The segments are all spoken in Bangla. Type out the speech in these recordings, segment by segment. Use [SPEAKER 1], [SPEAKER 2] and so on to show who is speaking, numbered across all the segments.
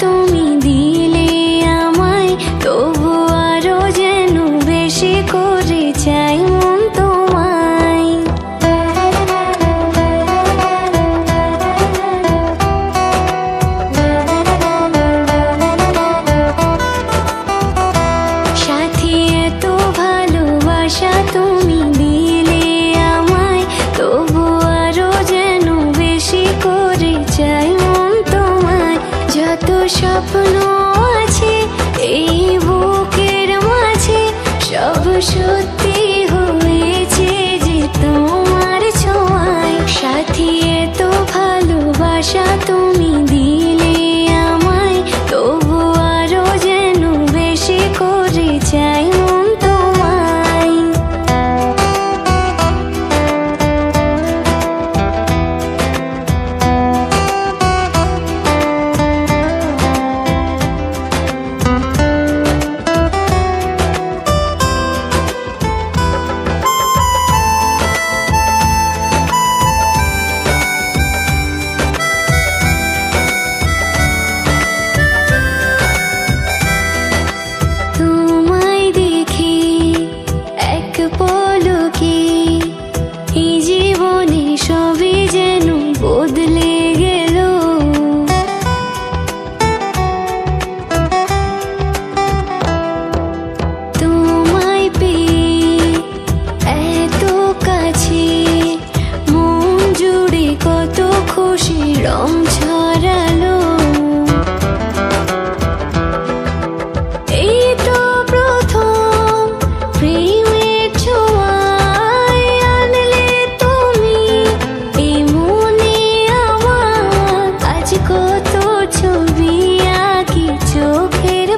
[SPEAKER 1] তুমি দিলে আমায় তবু আরও যেন বেশি করে চাই স্বপ্ন আছে, এই বুকের মাঝে সব সত্যি হয়েছে যে তোমার ছোঁয়ায়। সাথী, এত ভালোবাসা তুমি খুশি রং ছড়ালো এই তো প্রথম তুমি আমার কত ছবি আঁকি চোখের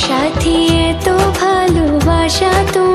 [SPEAKER 1] সাথী এত ভালোবাসা তুমি